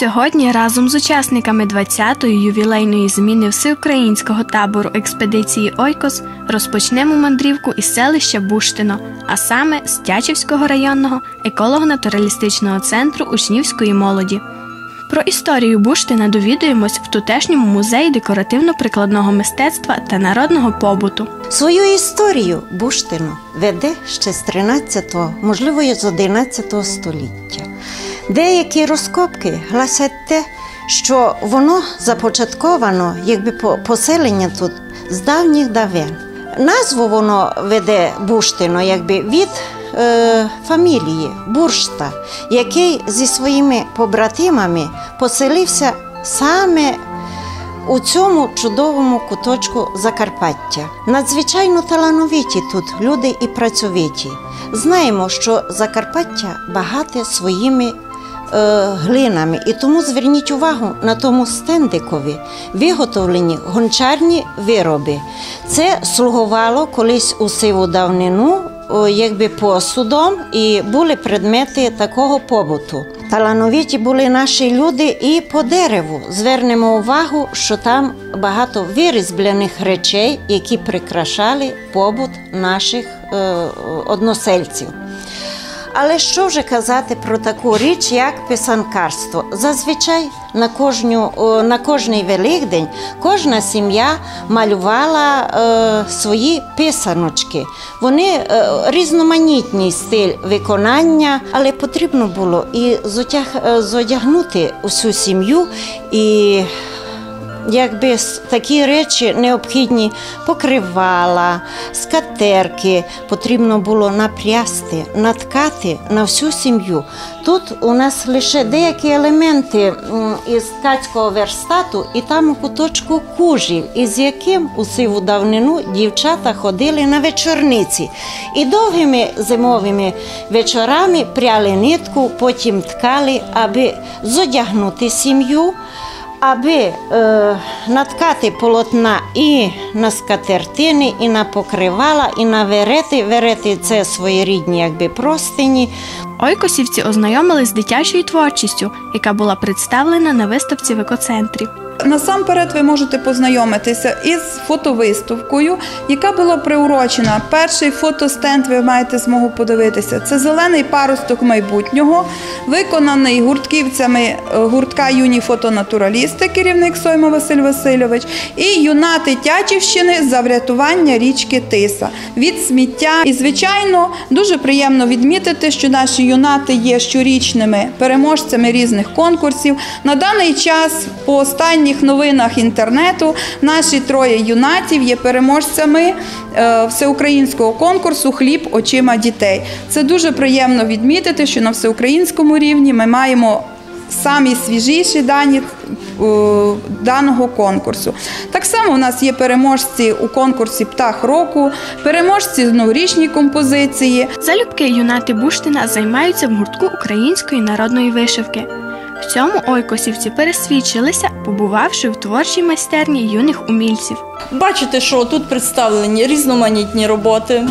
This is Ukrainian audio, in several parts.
Сьогодні разом з учасниками 20-ї ювілейної зміни всеукраїнського табору експедиції Ойкос розпочнемо мандрівку із селища Буштино, а саме з Тячівського районного еколого-натуралістичного центру учнівської молоді. Про історію Буштина довідуємось в тутешньому музеї декоративно-прикладного мистецтва та народного побуту. Свою історію Буштину веде ще з 13-го, можливо, з 11 століття. Деякі розкопки гласять те, що воно започатковано, якби по- поселення тут з давніх давен. Назву воно веде Буштино, якби від е, фамілії Буршта, який зі своїми побратимами поселився саме у цьому чудовому куточку Закарпаття. Надзвичайно талановиті тут люди і працьовиті. Знаємо, що Закарпаття багате своїми е, глинами, і тому зверніть увагу на тому стендикові виготовлені гончарні вироби. Це слугувало колись у сиву давнину. Якби посудом і були предмети такого побуту. Талановиті були наші люди і по дереву. Звернемо увагу, що там багато вирізблених речей, які прикрашали побут наших е, односельців. Але що вже казати про таку річ, як писанкарство? Зазвичай на кожню, на кожний Великдень кожна сім'я малювала е, свої писаночки. Вони е, різноманітний стиль виконання, але потрібно було і зодяг, е, зодягнути усю сім'ю і Якби такі речі необхідні покривала, скатерки потрібно було напрясти, наткати на всю сім'ю. Тут у нас лише деякі елементи із ткацького верстату, і там у куточку кужіль, із яким у сиву давнину дівчата ходили на вечорниці. І довгими зимовими вечорами пряли нитку, потім ткали, аби зодягнути сім'ю аби е, наткати полотна і на скатертини, і на покривала, і на верети. Верети це своєрідні якби простині. Ойкосівці ознайомились з дитячою творчістю, яка була представлена на виставці в екоцентрі. Насамперед ви можете познайомитися із фотовиставкою, яка була приурочена. Перший фотостенд ви маєте змогу подивитися. Це зелений паросток майбутнього, виконаний гуртківцями е, гуртка юні фотонатуралісти, керівник Сойма Василь Васильович, і юнати Тячівщини за врятування річки Тиса від сміття. І, звичайно, дуже приємно відмітити, що наші юнати є щорічними переможцями різних конкурсів. На даний час, по останніх новинах інтернету, наші троє юнатів є переможцями е, всеукраїнського конкурсу Хліб очима дітей. Це дуже приємно відмітити, що на всеукраїнському рівні ми маємо. Самі свіжіші дані е, даного конкурсу. Так само у нас є переможці у конкурсі Птах року, переможці з новорічній композиції. Залюбки юнати Буштина займаються в гуртку української народної вишивки. В цьому ойкосівці пересвідчилися, побувавши в творчій майстерні юних умільців. Бачите, що тут представлені різноманітні роботи.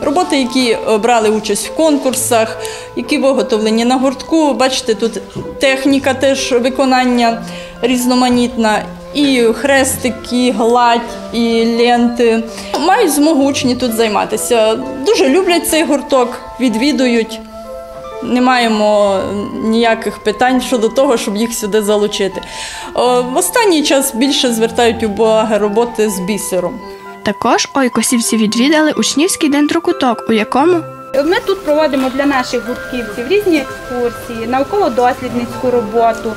Роботи, які е, брали участь в конкурсах, які виготовлені на гуртку. Бачите, тут техніка теж виконання різноманітна. І хрестик, і гладь, і ленти. Мають змогу учні тут займатися. Дуже люблять цей гурток, відвідують. Не маємо ніяких питань щодо того, щоб їх сюди залучити. В останній час більше звертають уваги роботи з бісером. Також ойкосівці відвідали учнівський дендрокуток, у якому Ми тут проводимо для наших гуртківців різні екскурсії, науково-дослідницьку роботу,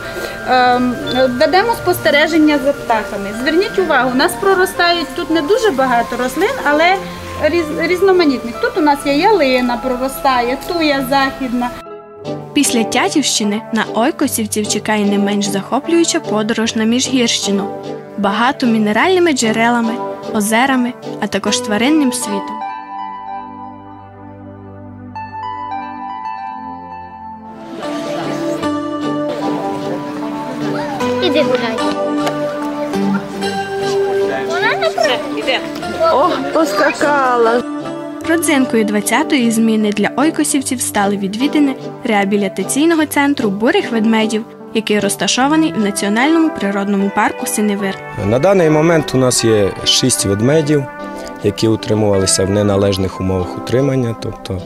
ем, ведемо спостереження за птахами. Зверніть увагу, у нас проростають тут не дуже багато рослин, але різноманітних. Тут у нас є ялина, проростає, туя західна. після Тятівщини на ойкосівців чекає не менш захоплююча подорож на Міжгірщину, багато мінеральними джерелами, озерами, а також тваринним світом. Іди гуляй. Ох, поскакала. Родзинкою 20-ї зміни для ойкосівців стали відвідини реабілітаційного центру бурих ведмедів, який розташований в Національному природному парку Синевир. На даний момент у нас є шість ведмедів, які утримувалися в неналежних умовах утримання, тобто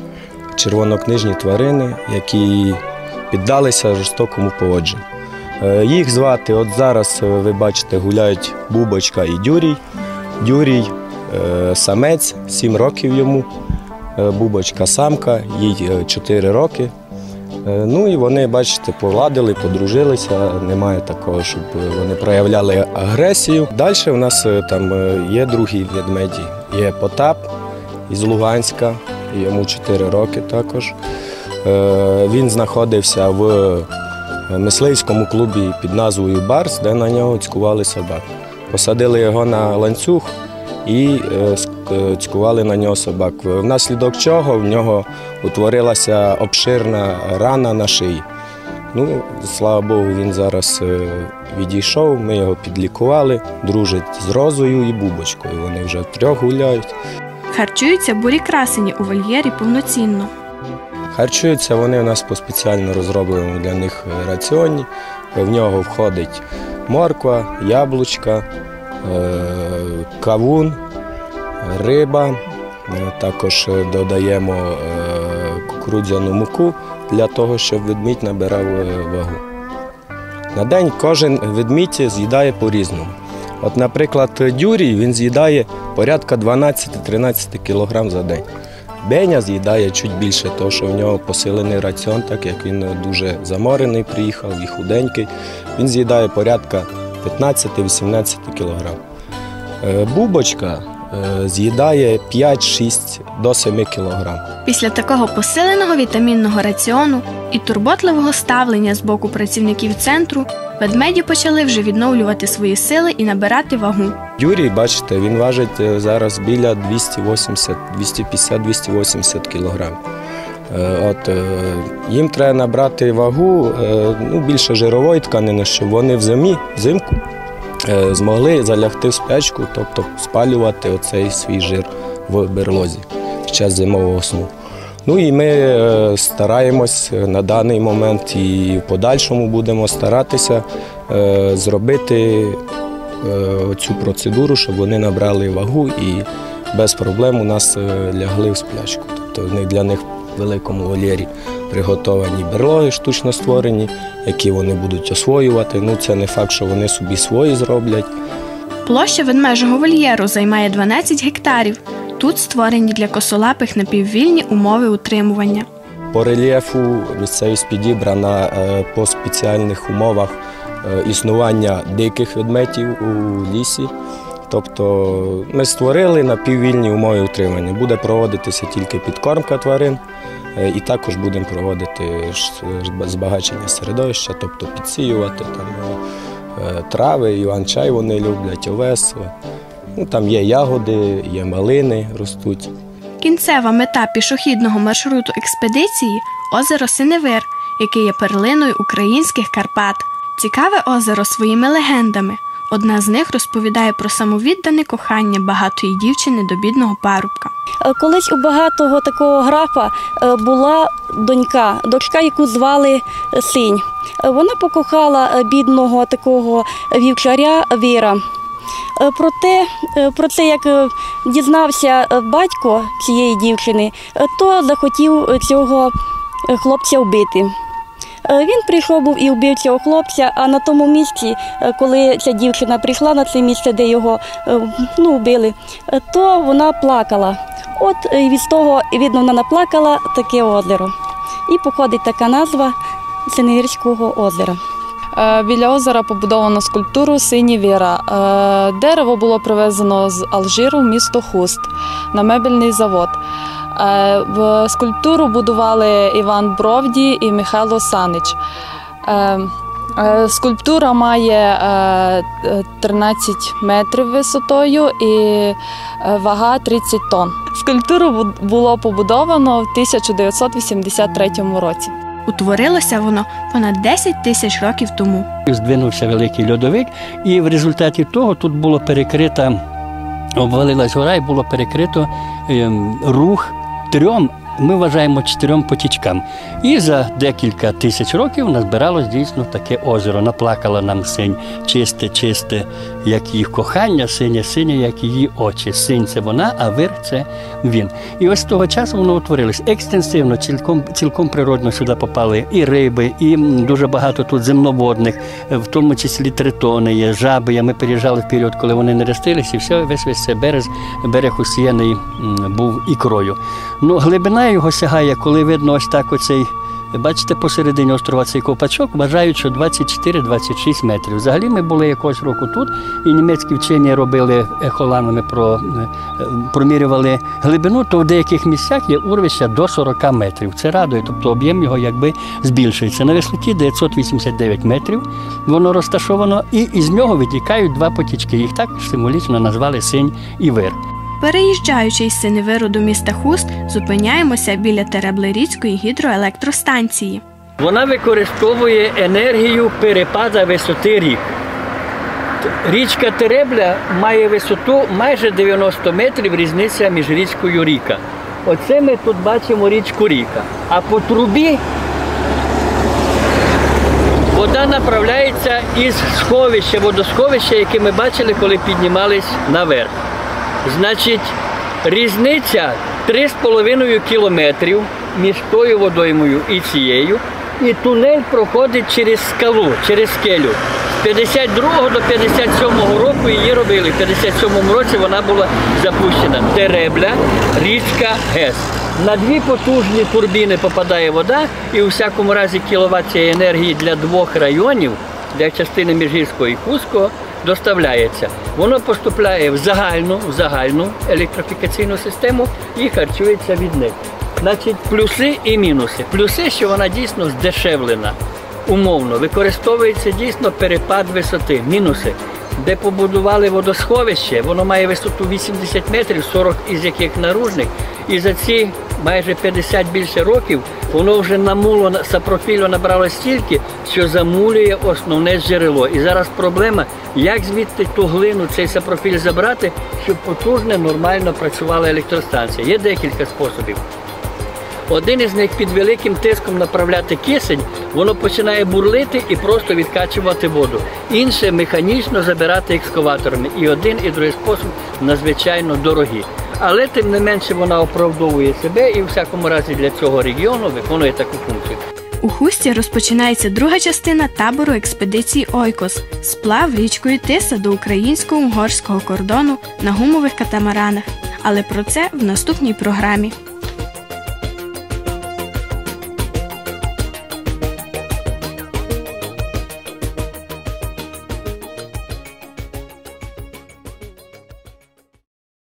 червонокнижні тварини, які піддалися жорстокому поводженню. Е, Їх звати, от зараз е, ви бачите, гуляють Бубочка і Дюрій. Дюрій самець, 7 років йому, Е, Бубочка самка, їй 4 роки. Е, Ну і вони, бачите, повладили, подружилися. Немає такого, щоб вони проявляли агресію. Далі у нас е, там е, є другі ведмеді. Є Потап із Луганська, йому 4 роки також. Е, Він знаходився в е, мисливському клубі під назвою Барс, де на нього цькували собак. Посадили його на ланцюг і е, е, цькували на нього собак. Внаслідок чого в нього утворилася обширна рана на шиї. Ну, слава Богу, він зараз е, відійшов, ми його підлікували, дружить з Розою і Бубочкою. Вони вже трьох гуляють. Харчуються бурі красені у вольєрі повноцінно. Харчуються вони у нас по спеціально розробленому для них раціоні. В нього входить морква, яблучка, кавун, риба. Е, Також е, додаємо е, кукурудзяну муку для того, щоб ведмідь набирав е, вагу. На день кожен ведмідь з'їдає по-різному. От, наприклад, дюрій він з'їдає порядка 12-13 кг за день. Беня з'їдає чуть більше, тому що в нього посилений раціон, так як він дуже заморений, приїхав і худенький. Він з'їдає порядка 15-18 кг. Е, Бубочка е, з'їдає 5-6 до 7 кг. Після такого посиленого вітамінного раціону і турботливого ставлення з боку працівників центру ведмеді почали вже відновлювати свої сили і набирати вагу. Юрій, бачите, він важить е, зараз біля 280, 250-280 кг. От, е, їм треба набрати вагу е, ну, більше жирової тканини, щоб вони в зимі, взимку е, змогли залягти в спячку, тобто спалювати оцей свій жир в берлозі під час зимового сну. Ну і ми е, стараємось на даний момент і в подальшому будемо старатися е, зробити е, цю процедуру, щоб вони набрали вагу і без проблем у нас е, лягли в сплячку. Тобто для них великому вольєрі приготовані берлоги штучно створені, які вони будуть освоювати. Ну це не факт, що вони собі свої зроблять. Площа ведмежого вольєру займає 12 гектарів. Тут створені для косолапих напіввільні умови утримування. По рельєфу місцевість підібрана е, по спеціальних умовах е, існування диких ведметів у лісі. Тобто ми створили напіввільні умови утримання. Буде проводитися тільки підкормка тварин, е, і також будемо проводити збагачення середовища, тобто підсіювати там е, трави, іван-чай вони люблять, овес. Ну, там є ягоди, є малини ростуть. Кінцева мета пішохідного маршруту експедиції озеро Синевир, яке є перлиною українських Карпат. Цікаве озеро своїми легендами. Одна з них розповідає про самовіддане кохання багатої дівчини до бідного парубка. Е, Колись у багатого такого графа е, була донька, дочка, яку звали е, Синь. Вона покохала бідного такого вівчаря Віра. Е, Проте, е, про це, як дізнався батько цієї дівчини, то захотів цього хлопця вбити. Е, Він прийшов був і вбив цього хлопця, а на тому місці, е, коли ця дівчина прийшла на це місце, де його е, ну, вбили, то вона плакала. От від того, видно, вона наплакала таке озеро. І походить така назва Синегірського озера. Біля озера побудовано скульптуру Сині Віра. Дерево було привезено з Алжиру в місто Хуст на мебельний завод. Е, В скульптуру будували Іван Бровді і Михайло Санич. Е, е, Скульптура має е, е, 13 метрів висотою і вага 30 тонн. Скульптуру було побудовано в 1983 році. Утворилося воно понад 10 тисяч років тому. Здвинувся великий льодовик, і в результаті того тут було перекрита, обвалилась гора і було перекрито ем, рух трьом ми вважаємо чотирьом потічкам. І за декілька тисяч років назбиралось дійсно таке озеро. Наплакала нам синь, чисте, чисте, як її кохання, синє, синє, як її очі. Синь це вона, а вир це він. І ось з того часу воно утворилось екстенсивно, цілком, цілком природно сюди попали і риби, і дуже багато тут земноводних, е, в тому числі тритони є, жаби. Ми переїжджали в період, коли вони не ростилися, і все, весь весь цей берег, берег усіяний був ікрою. Ну, глибина його сягає, коли видно ось так оцей. Бачите, посередині острова цей ковпачок вважають, що 24-26 метрів. Взагалі ми були якогось року тут, і німецькі вчені робили ехоланами, про, е, промірювали глибину, то в деяких місцях є урвища до 40 метрів. Це радує, тобто об'єм його якби збільшується. На висоті 989 метрів воно розташовано, і із нього витікають два потічки. Їх також символічно назвали синь і вир. Переїжджаючи із Синевиру до міста Хуст, зупиняємося біля Тереблеріцької гідроелектростанції. Вона використовує енергію перепада висоти рік. Річка Теребля має висоту майже 90 метрів різниця між річкою Ріка. Оце ми тут бачимо річку Ріка. А по трубі вода направляється із сховища, водосховища, яке ми бачили, коли піднімались наверх. Значить, різниця 3,5 кілометрів між тою водоймою і цією. І тунель проходить через скалу, через скелю. З 52 до 57 року її робили. В 57 році вона була запущена. Теребля, річка Гес. На дві потужні турбіни попадає вода, і у всякому разі кіловат цієї енергії для двох районів, для частини Міжгірського і Кузького, доставляється. Воно поступляє в загальну, в загальну електрифікаційну систему і харчується від них. Значить, плюси і мінуси. Плюси, що вона дійсно здешевлена, умовно, використовується дійсно перепад висоти. Мінуси. Де побудували водосховище, воно має висоту 80 метрів, 40 із яких наружних. І за ці майже 50 більше років воно вже намуло сапрофілю набрало стільки, що замулює основне джерело. І зараз проблема, як звідти ту глину, цей сапрофіль забрати, щоб потужно, нормально працювала електростанція. Є декілька способів. Один із них під великим тиском направляти кисень, воно починає бурлити і просто відкачувати воду. Інше механічно забирати екскаваторами. І один, і другий спосіб надзвичайно дорогі. Але тим не менше вона оправдовує себе і в всякому разі для цього регіону виконує таку функцію. У Хусті розпочинається друга частина табору експедиції Ойкос сплав річкою Тиса до українсько-угорського кордону на гумових катамаранах. Але про це в наступній програмі.